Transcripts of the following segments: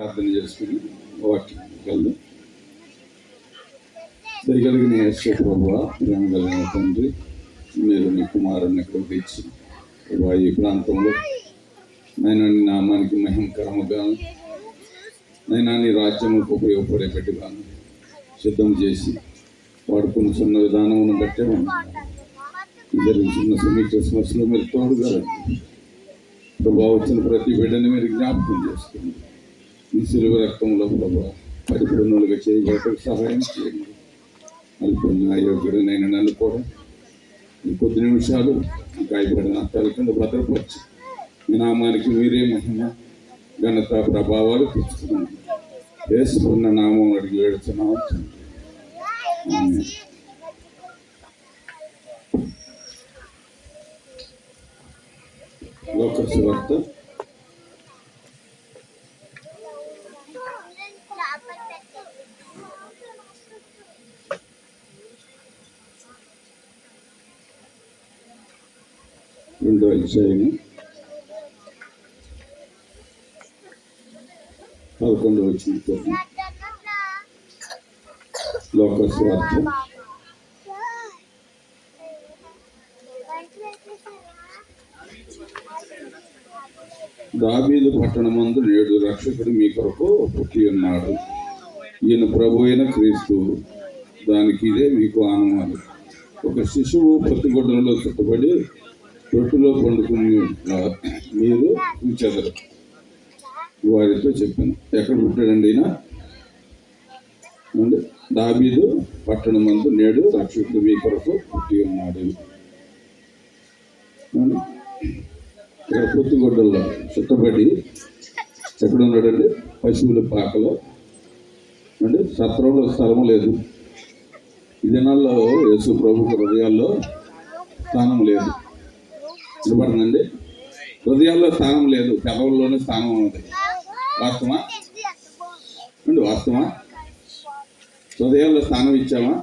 ప్రార్థన చేసుకుని వాక్యం వెళ్దాం. దయగలిగిన యేసు ప్రభు ప్రేమ కలిగిన తండ్రి మీరు మీ కుమారుని ఇక్కడికి ఇచ్చి ఈ ప్రాంతంలో నేను నీ నామానికి మహిమకరముగాను నేను నీ రాజ్యముకు ఉపయోగపడే బిడ్డగాను సిద్ధం చేసి వాడుకున్న విధానమును బట్టే జరుగుతున్న సమీక్ష సమస్యలు మీరు తోడుగా ప్రభావ వచ్చిన ప్రతి బిడ్డని మీరు జ్ఞాపకం చేస్తున్నారు ఈ సిలువ రక్తంలో ప్రభా పరిపూర్ణులుగా చేయగలటకు సహాయం చేయండి. అల్పొన్న అయోగ్యుడు నేను నన్ను కూడా ఈ కొద్ది నిమిషాలు గాయపడిన తల కింద భద్రపరిచి మీ నామానికి మీరే మహిమ ఘనత ప్రభావాలు తెచ్చుకున్నాను వేసుకున్న నామం అడిగి వేడుతున్నాం. ఆమేన్. లోకస్ వార్త పదకొండు వచ్చిన లోకస్ దావీదు పట్టణమందు నేడు రక్షకుడు మీ కొరకు పుట్టి ఉన్నాడు. ఈయన ప్రభు అయిన క్రీస్తు దానికి ఇదే మీకు ఆనమాలు ఒక శిశువు పొత్తిగొడ్డలలో చుట్టబడి రొట్టులో పండుకుని మీరు చూచెదరు వారితో చెప్పాను. ఎక్కడ పుట్టాడండి ఈయన? దాబీదు పట్టణం అందు నేడు రక్షకుడు మీ కొరకు పుట్టి ఉన్నాడు. ఇక్కడ పొత్తుగొడ్డల్లో చుట్టబడి ఎక్కడ ఉన్నాడండి? పశువుల పాకలో. అంటే సత్రంలో స్థలం లేదు. ఈ దినాల్లో యేసు ప్రభు హృదయాల్లో స్థానం లేదు. నిలబడనండి హృదయాల్లో స్థానం లేదు. పెదవుల్లోనే స్థానం ఉన్నది. వాస్తవా అండి వాస్తవా హృదయాల్లో స్థానం ఇచ్చామా?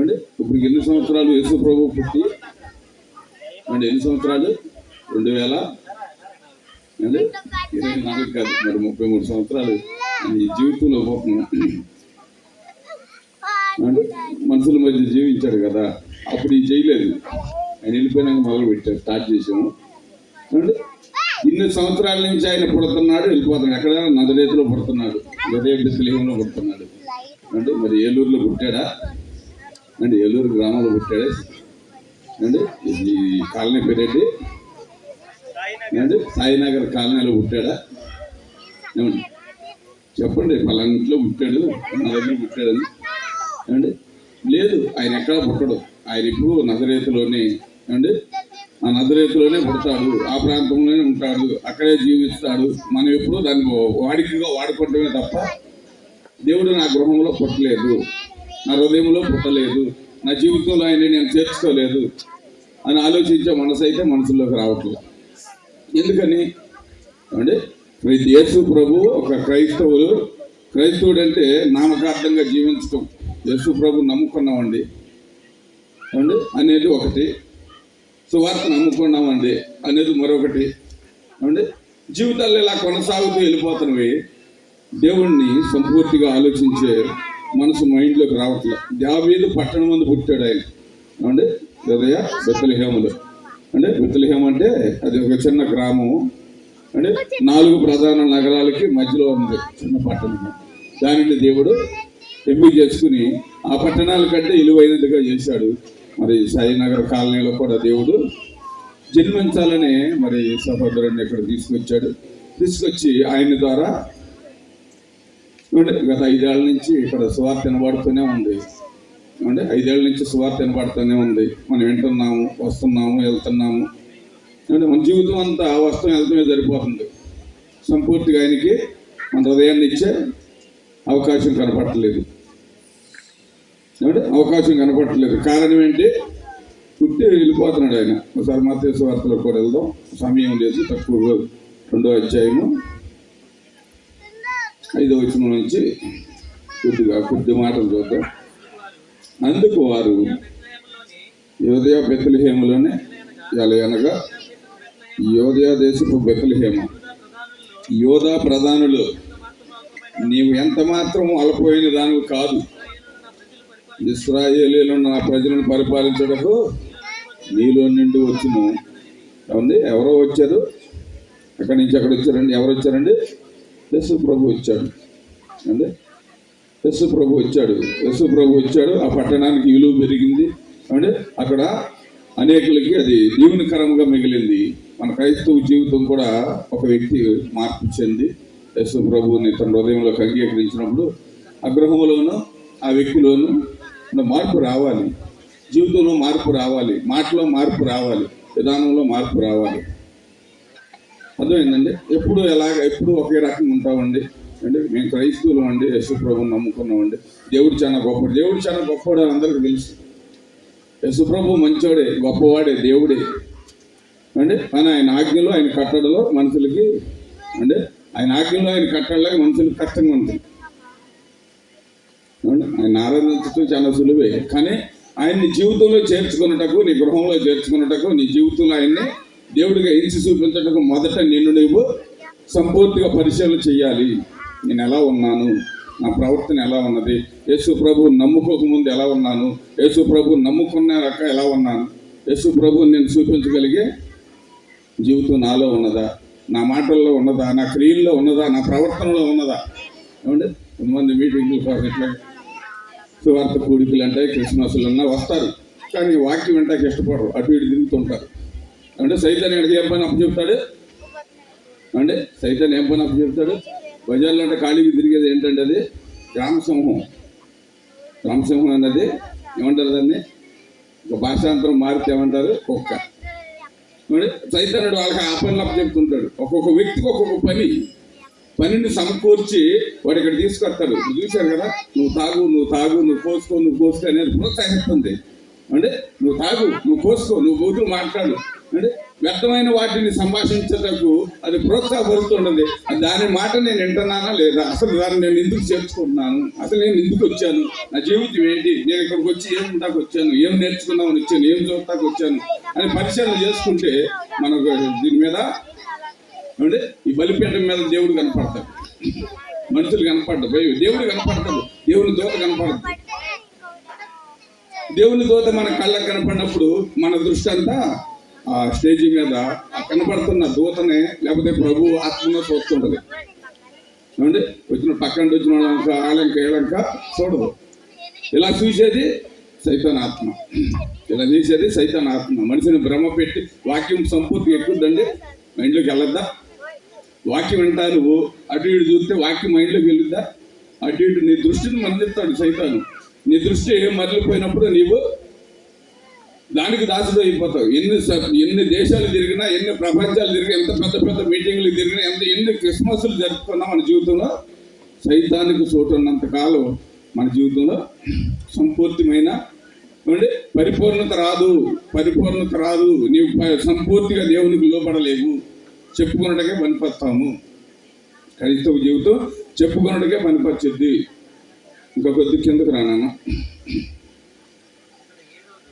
అండి ఇప్పుడు ఎన్ని సంవత్సరాలు యేసు ప్రభు పుట్టి? అండి ఎన్ని సంవత్సరాలు? రెండు వేల? అండి ఇరవై నాలుగు కాదు మరి ముప్పై మూడు సంవత్సరాలు. ఈ జీవితంలో పాపం అంటే మనుషుల మధ్య జీవించాడు కదా. అప్పుడు ఈ చేయలేదు ఆయన వెళ్ళిపోయినాక మొదలు పెట్టారు స్టార్ట్ చేసాము ఇన్ని సంవత్సరాల నుంచి ఆయన పుడుతున్నాడు వెళ్ళిపోతున్నాడు. ఎక్కడైనా నదరేతిలో పుడుతున్నాడు ఉదయ బిస్లేహంలో పుడుతున్నాడు. అంటే మరి ఏలూరులో పుట్టాడా? అంటే ఏలూరు గ్రామంలో పుట్టాడా. అంటే ఈ కాలనీ పేరేంటి? అంటే సాయినగర్ కాలనీలో పుట్టాడా? ఏమండి? చెప్పండి పలాంట్లో ఇంట్లో పుట్టాడు నా దగ్గర పుట్టాడని. అంటే లేదు ఆయన ఎక్కడ పుట్టడు. ఆయన ఇప్పుడు నగరేతిలోనే అండి ఆ నజరేతులోనే పుడతాడు ఆ ప్రాంతంలోనే ఉంటాడు అక్కడే జీవిస్తాడు. మనం ఎప్పుడూ దాన్ని వాడికగా వాడుకోవటమే తప్ప దేవుడు నా గృహంలో పుట్టలేదు నా హృదయంలో పుట్టలేదు నా జీవితంలో ఆయన నేను చేర్చుకోలేదు అని ఆలోచించే మనసు అయితే మనసులోకి రావట్లేదు. ఎందుకని? అంటే ప్రతి యేసు ప్రభు ఒక క్రైస్తవులు క్రైస్తవుడు అంటే నామకార్థంగా జీవించటం. యేసు ప్రభు నమ్ముకున్నామండి అండి అనేది ఒకటి. సువార్త నమ్ముకున్నామండి అనేది మరొకటి. అండి జీవితాల్లో ఇలా కొనసాగుతూ వెళ్ళిపోతున్నవి దేవుణ్ణి సంపూర్తిగా ఆలోచించే మనసు మైండ్లోకి రావట్లేదు దావీదు పట్టణం మంది పుట్టాడు ఆయన. ఏమండి? హృదయ బెత్తలహేములు అంటే బెత్తలహేమ అంటే అది ఒక చిన్న గ్రామం. అంటే నాలుగు ప్రధాన నగరాలకి మధ్యలో ఉంది చిన్న పట్టణం. దానిని దేవుడు ఎంపిక చేసుకుని ఆ పట్టణాల కంటే విలువైనదిగా చేశాడు. మరి సాయినగర్ కాలనీలో కూడా దేవుడు జన్మించాలని మరి సహోదరుడిని ఇక్కడ తీసుకొచ్చాడు. తీసుకొచ్చి ఆయన ద్వారా గత ఐదేళ్ళ నుంచి ఇక్కడ సువార్త వినబడుతూనే ఉంది. అంటే ఐదేళ్ళ నుంచి సువార్త వినబడుతూనే ఉంది. మనం వింటున్నాము వస్తున్నాము వెళ్తున్నాము. అంటే మన జీవితం అంతా వస్తాం వెళ్తమే సరిపోతుంది. సంపూర్తిగా ఆయనకి మన హృదయాన్ని ఇచ్చే అవకాశం కనపడలేదు అవకాశం కనపడట్లేదు. కారణం ఏంటి? పుట్టి వెళ్ళిపోతున్నాడు ఆయన. ఒకసారి మత్స్య వార్తలో కూడా వెళ్దాం. సమయం లేదు. తక్కువ రెండో అధ్యాయము. ఐదో వచ్చిన నుంచి కొద్దిగా కొద్ది మాటలు చూద్దాం. అందుకు వారు యోదయ బెత్తలహేములోనే ఎలా అనగా యోదయ దేశపు బెత్తలహేమ యోధా ప్రధానులు నీవు ఎంత మాత్రం అలపోయిన దానివి కాదు. ఇస్రాయేలీలు నా ప్రజలను పరిపాలించడకు నీలో నిండి వచ్చును ఏమండి ఎవరో వచ్చారు? అక్కడి నుంచి అక్కడ వచ్చారండి? ఎవరు వచ్చారండి? యశు ప్రభు వచ్చాడు. అండి యశు ప్రభు వచ్చాడు. యశు ప్రభు వచ్చాడు. ఆ పట్టణానికి విలువ పెరిగింది. అంటే అక్కడ అనేకులకి అది దీవెనకరంగా మిగిలింది. మన క్రైస్తవ జీవితం కూడా ఒక వ్యక్తి మార్పు చెంది యశు ప్రభుని తన హృదయంలోకి అంగీకరించినప్పుడు ఆ ఆ వ్యక్తిలోనూ మార్పు రావాలి. జీవితంలో మార్పు రావాలి. మాటలో మార్పు రావాలి. విధానంలో మార్పు రావాలి. అర్థమైందండి? ఎప్పుడు ఎలాగ ఎప్పుడు ఒకే రకంగా ఉంటామండి? అంటే మేము క్రైస్తవులు అండి యశు ప్రభుని నమ్ముకున్నామండి. దేవుడు చాలా గొప్పడు దేవుడు చాలా గొప్పవాడు అందరికీ తెలుసు. యశు ప్రభు మంచోడే గొప్పవాడే దేవుడే. అంటే కానీ ఆయన ఆజ్ఞలో ఆయన కట్టడలో మనుషులకి అంటే ఆయన ఆజ్ఞలో ఆయన కట్టడలో మనుషులకు కష్టంగా ఉంటుంది. ఆయన ఆరాధించడం చాలా సులువే. కానీ ఆయన్ని జీవితంలో చేర్చుకున్నటకు నీ గృహంలో చేర్చుకున్నటకు నీ జీవితంలో ఆయన్ని దేవుడిగా ఎంచి చూపించటకు మొదట నిన్ను నువ్వు సంపూర్తిగా పరిశీలన చేయాలి నేను ఎలా ఉన్నాను? నా ప్రవర్తన ఎలా ఉన్నది? యేసు ప్రభు నమ్ముకోకముందు ఎలా ఉన్నాను? యేసు ప్రభు నమ్ముకున్నాక ఎలా ఉన్నాను? యేసు ప్రభుని నేను చూపించగలిగే జీవితం నాలో ఉన్నదా? నా మాటల్లో ఉన్నదా? నా క్రియల్లో ఉన్నదా? నా ప్రవర్తనలో ఉన్నదా? ఏమండి? కొంతమంది మీటింగ్లు ఇట్లా సువార్త కూడికలు అంటే క్రిస్మస్లు అన్నా వస్తారు. కానీ వాక్యం వెంటకి ఇష్టపడరు. అటు ఇటు తిరుగుతుంటారు. అంటే సైతాన్ని ఎక్కడికి ఏం పని అప్పు చెప్తాడు? అంటే సైతాన్ని ఏం పని అప్పు చెప్తాడు? బజార్లో అంటే ఖాళీకి తిరిగేది ఏంటంటే అది రామసింహం. రామసింహం అన్నది ఏమంటారు దాన్ని? ఒక భాషాంతరం మారితే ఏమంటారు? కుక్క. మరి వాళ్ళకి ఆ పనులు అప్పు చెప్తుంటాడు. ఒక్కొక్క వ్యక్తికి ఒక్కొక్క పని. పనిని సమకూర్చి వాడు ఇక్కడ తీసుకొస్తాడు. నువ్వు చూశారు కదా? నువ్వు తాగు నువ్వు తాగు నువ్వు కోసుకో నువ్వు కోసుకో అనేది ప్రోత్సహిస్తుంది. అంటే నువ్వు తాగు నువ్వు కోసుకో నువ్వు బూతులు మాట్లాడు. అంటే వ్యర్థమైన వాటిని సంభాషించటకు అది ప్రోత్సాహపడుతుంటుంది. దాని మాట నేను వింటున్నానా లేదా? అసలు దాన్ని నేను ఎందుకు చేర్చుకుంటున్నాను? అసలు నేను ఎందుకు వచ్చాను? నా జీవితం ఏంటి? నేను ఇక్కడికి వచ్చి ఏం ఉంటాకు వచ్చాను? ఏం నేర్చుకుందామని వచ్చాను? ఏం చూడటానికి వచ్చాను? అని పరిశీలన చేసుకుంటే మనకు దీని మీద అంటే ఈ బలిపీఠం మీద దేవుడు కనపడతాడు. మనుషులు కనపడదు దేవుడు కనపడతాడు. దేవుని దూత కనపడదు. దేవుని దూత మన కళ్ళకు కనపడినప్పుడు మన దృష్టి అంతా ఆ స్టేజి మీద ఆ కనపడుతున్న దూతనే లేకపోతే ప్రభు ఆత్మగా చూస్తుంటది. ఏమండి? వచ్చిన పక్కన వచ్చిన వాళ్ళంక ఆలంక ఏలంక చూడదు. ఇలా చూసేది సైతాన్ ఆత్మ. ఇలా చేసేది సైతాన్ ఆత్మ. మనిషిని భ్రమ పెట్టి వాక్యం సంపూర్తి ఎక్కుద్దండి. మైండ్లోకి వెళ్ళద్దా? వాక్యం వింటా నువ్వు? అటు ఇటు చూస్తే వాక్యం మైండ్లోకి వెళ్ళిద్దా అటు ఇటు నీ దృష్టిని మరలిస్తాడు సైతాను. నీ దృష్టి మరలిపోయినప్పుడు నీవు దానికి దాసుడు అయిపోతావు. ఎన్ని ఎన్ని దేశాలు తిరిగినా ఎన్ని ప్రపంచాలు తిరిగినా ఎంత పెద్ద పెద్ద మీటింగ్లు తిరిగినా ఎంత ఎన్ని క్రిస్మస్లు జరుపుకున్నా మన జీవితంలో సైతానికి చోటు ఉన్నంత కాలం మన జీవితంలో సంపూర్తిమైన అంటే పరిపూర్ణత రాదు. పరిపూర్ణత రాదు. నీవు సంపూర్తిగా దేవునికి లోపడలేవు చెప్పుకున్నట్టుగా పనిపస్తాము క్రైస్తవ జీవితం చెప్పుకున్నట్టుగా పనిపచ్చుద్ది. ఇంకా కొద్ది కిందకు రానా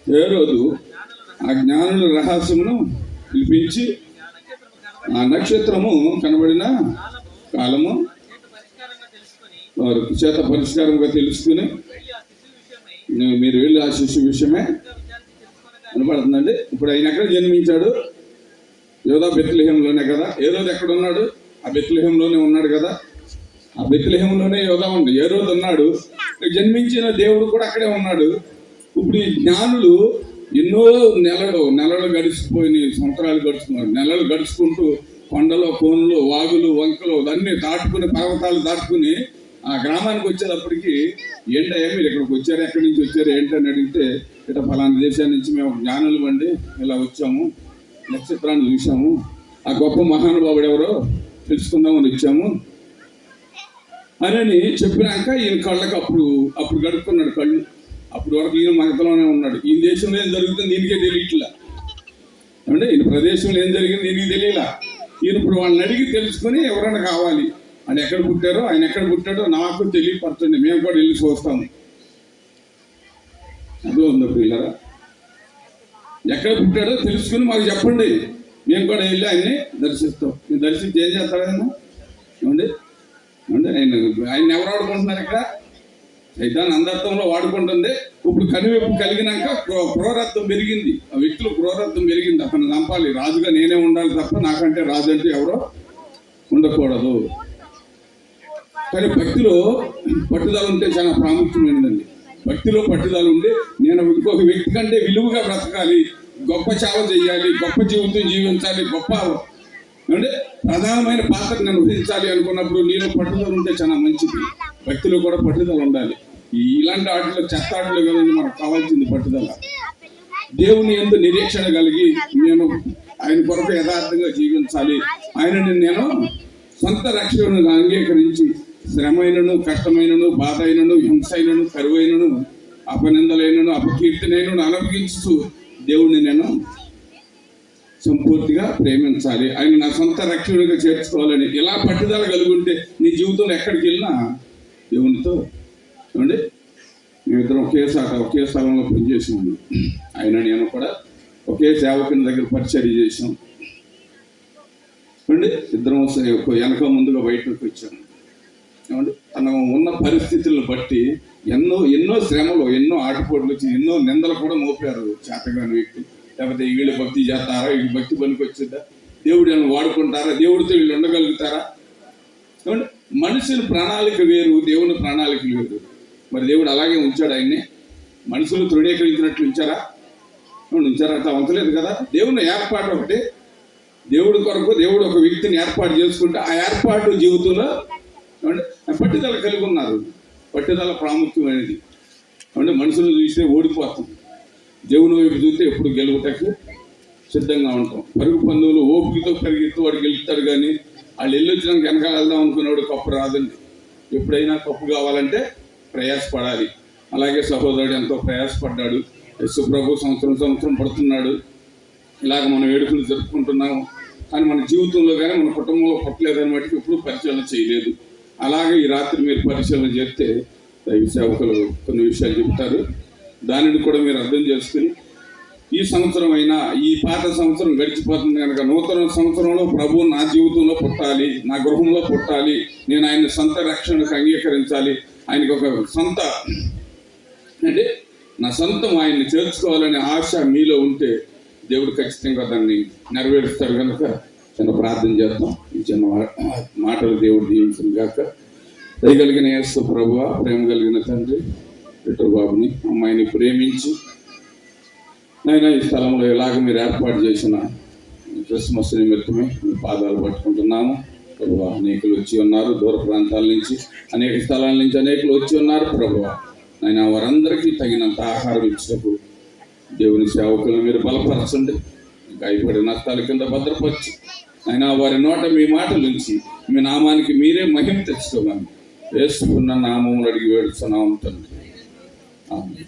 ఏ రోజు ఆ జ్ఞానుల రహస్యమును పిలిపించి ఆ నక్షత్రము కనబడిన కాలము వారు చేత పరిష్కారంగా తెలుసుకుని మీరు వెళ్ళి ఆ శిశు విషయమే కనపడుతుందండి ఇప్పుడు ఆయన ఎక్కడ జన్మించాడు? యోధా బెత్లహేంలోనే కదా? ఏ ఎక్కడ ఉన్నాడు ఆ బెత్లహేంలోనే ఉన్నాడు కదా? ఆ బెత్లహేంలోనే యోధా ఉంది. ఏ రోజు ఉన్నాడు? జన్మించిన దేవుడు కూడా అక్కడే ఉన్నాడు. ఇప్పుడు ఈ జ్ఞానులు ఎన్నో నెలలు నెలలు గడిచిపోయినాయి సంవత్సరాలు గడుచుకున్నారు. నెలలు గడుచుకుంటూ కొండలు కోన్లు వాగులు వంకలు అన్నీ దాటుకుని పర్వతాలు దాటుకుని ఆ గ్రామానికి వచ్చేటప్పటికి ఏంటయ్యా మీరు ఇక్కడికి వచ్చారు? ఎక్కడి నుంచి వచ్చారు? ఏంటని అడిగితే ఇట్లా ఫలానా దేశాల నుంచి మేము జ్ఞానులు వండి ఇలా వచ్చాము. నక్షత్రాన్ని చూసాము ఆ గొప్ప మహానుభావుడు ఎవరో తెలుసుకుందామని వచ్చాము. అని చెప్పినాక ఈయన కళ్ళకి అప్పుడు అప్పుడు గడుపుకున్నాడు కళ్ళు. అప్పుడు వరకు ఈయన మగతలోనే ఉన్నాడు. ఈ దేశంలో ఏం జరుగుతుంది దీనికే తెలియట్లా. అంటే ఈయన ప్రదేశంలో ఏం జరిగింది దీనికి తెలియలా. ఈయన ఇప్పుడు వాళ్ళని అడిగి తెలుసుకొని ఎవరైనా కావాలి. ఆయన ఎక్కడ పుట్టారో ఆయన ఎక్కడ పుట్టాడో నాకు తెలియపరచండి. మేము కూడా వెళ్ళి చూస్తాము. అదో ఉంది పిల్లరా ఎక్కడ పుట్టాడో తెలుసుకుని మాకు చెప్పండి. మేము కూడా వెళ్ళి ఆయన్ని దర్శిస్తాం. మీరు దర్శించి ఏం చేస్తాడైనా ఆయన? ఏమండి? ఆయన ఆయన ఎవరు ఆడుకుంటున్నారు ఇక్కడ? సైతాన్ని అందర్థంలో వాడుకుంటుంది. ఇప్పుడు కనువిప్పు కలిగినాక క్రూరత్వం పెరిగింది. ఆ వ్యక్తులు క్రూరత్వం పెరిగింది. అతను చంపాలి. రాజుగా నేనే ఉండాలి తప్ప నాకంటే రాజు అంటే ఎవరో ఉండకూడదు. కానీ భక్తిలో పట్టుదల ఉంటే చాలా ప్రాముఖ్యమైనదండి. భక్తిలో పట్టుదల ఉండి నేను ఇంకొక వ్యక్తి కంటే విలువగా బ్రతకాలి గొప్ప సేవ చేయాలి గొప్ప జీవితం జీవించాలి గొప్ప అంటే ప్రధానమైన పాత్ర నిర్వహించాలి అనుకున్నప్పుడు నీలో పట్టుదల ఉంటే చాలా మంచిది. భక్తిలో కూడా పట్టుదల ఉండాలి. ఇలాంటి ఆటలు చెత్త ఆటలు కదండి మనకు కావాల్సింది పట్టుదల. దేవుని ఎందు నిరీక్షణ కలిగి నేను ఆయన కొరకు యథార్థంగా జీవించాలి. ఆయనని నేను సొంత రక్షణను అంగీకరించి శ్రమైనను కష్టమైనను బాధ అయినను హింస అయినను కరువైనను అపనిందలైనను అపకీర్తనైనను అనుభవించు దేవుణ్ణి నేను సంపూర్తిగా ప్రేమించాలి. ఆయన నా సొంత రక్షణగా చేర్చుకోవాలని ఇలా పట్టుదల కలిగి ఉంటే నీ జీవితంలో ఎక్కడికి వెళ్ళినా దేవునితో ఏమండి? మేమిద్దరం ఒకే శాఖ ఒకే స్థలంలో పనిచేసినాము. ఆయన నేను కూడా ఒకే సేవకుని దగ్గర పరిచర్య చేసాం చూడండి ఇద్దరం ఒక వెనక ముందుగా బయటకు వచ్చాము. ఏమండి తన ఉన్న పరిస్థితులను బట్టి ఎన్నో ఎన్నో శ్రమలు ఎన్నో ఆటపోట్లు వచ్చి ఎన్నో నిందలు కూడా మోపారు చేతగాని వ్యక్తి. లేకపోతే వీళ్ళు భక్తి చేస్తారా? వీళ్ళు భక్తి పనికి వచ్చిందా? దేవుడు ఏమైనా వాడుకుంటారా? దేవుడితో వీళ్ళు ఉండగలుగుతారా? ఏమంటే మనుషుని ప్రణాళిక వేరు దేవుని ప్రణాళిక వేరు. మరి దేవుడు అలాగే ఉంచాడు ఆయన్ని. మనుషులు తృణీకరించినట్లు ఉంచారా? ఉంచారా? అంత ఉంచలేదు కదా. దేవుని ఏర్పాటు ఒకటి. దేవుడి కొరకు దేవుడు ఒక వ్యక్తిని ఏర్పాటు చేసుకుంటే ఆ ఏర్పాటు జీవితంలో ఏమంటే పట్టుదల కలిగి ఉన్నారు పట్టుదల ప్రాముఖ్యమైనది. అంటే మనుషులు చూస్తే ఓడిపోతాం. దేవుని వైపు చూస్తే ఎప్పుడు గెలుగుటకు సిద్ధంగా ఉంటాం. పరుగు పందువులు ఓపికతో పరిగెత్తు వాడు గెలుస్తాడు కానీ వాళ్ళు వెళ్ళొచ్చినాక వెనకాల వెళ్దాం అనుకున్నవాడు కప్పు రాదండి. ఎప్పుడైనా కప్పు కావాలంటే ప్రయాసపడాలి. అలాగే సహోదరుడు ఎంతో ప్రయాసపడ్డాడు. యశు ప్రభు సంవత్సరం సంవత్సరం పడుతున్నాడు. ఇలాగ మనం వేడుకలు జరుపుకుంటున్నాము. కానీ మన జీవితంలో కానీ మన కుటుంబంలో పుట్టలేదని మటుకు ఎప్పుడు పరిచయం చేయలేదు. అలాగే ఈ రాత్రి మీరు పరిశీలన చేస్తే దైవ సేవకులు కొన్ని విషయాలు చెప్తారు దానిని కూడా మీరు అర్థం చేసుకుని ఈ సంవత్సరం అయినా ఈ పాత సంవత్సరం గడిచిపోతుంది కనుక నూతన సంవత్సరంలో ప్రభు నా జీవితంలో పుట్టాలి నా గృహంలో పుట్టాలి నేను ఆయన సొంత రక్షణకు అంగీకరించాలి ఆయనకు ఒక సొంత అంటే నా సొంతం ఆయన్ని చేర్చుకోవాలనే ఆశ మీలో ఉంటే దేవుడు ఖచ్చితంగా దాన్ని నెరవేరుస్తారు కనుక చిన్న ప్రార్థన చేద్దాం. ఈ చిన్న మాటలు దేవుడు దీవించిన కాక దయగలిగిన యేసు ప్రభువ ప్రేమ కలిగిన తండ్రి పిటర్ బాబుని అమ్మాయిని ప్రేమించి నైనా ఈ స్థలంలో ఎలాగ మీరు ఏర్పాటు చేసిన క్రిస్మస్ నిమిత్తమే మీ పాదాలు పట్టుకుంటున్నాము. ప్రభు అనేకులు వచ్చి ఉన్నారు దూర ప్రాంతాల నుంచి అనేక స్థలాల నుంచి అనేకులు వచ్చి ఉన్నారు ప్రభు ఆయన వారందరికీ తగినంత ఆహారం ఇచ్చినప్పుడు దేవుని సేవకులను మీరు బలపరచండి. గాయపడిన నష్టాల కింద భద్రపరచు ఆయన వారి నోట మీ మాటలు నుంచి మీ నామానికి మీరే మహిమ తెచ్చుకోమని వేసుకున్న నామములు అడిగి వేడుతున్నాం తండ్రి. ఆమె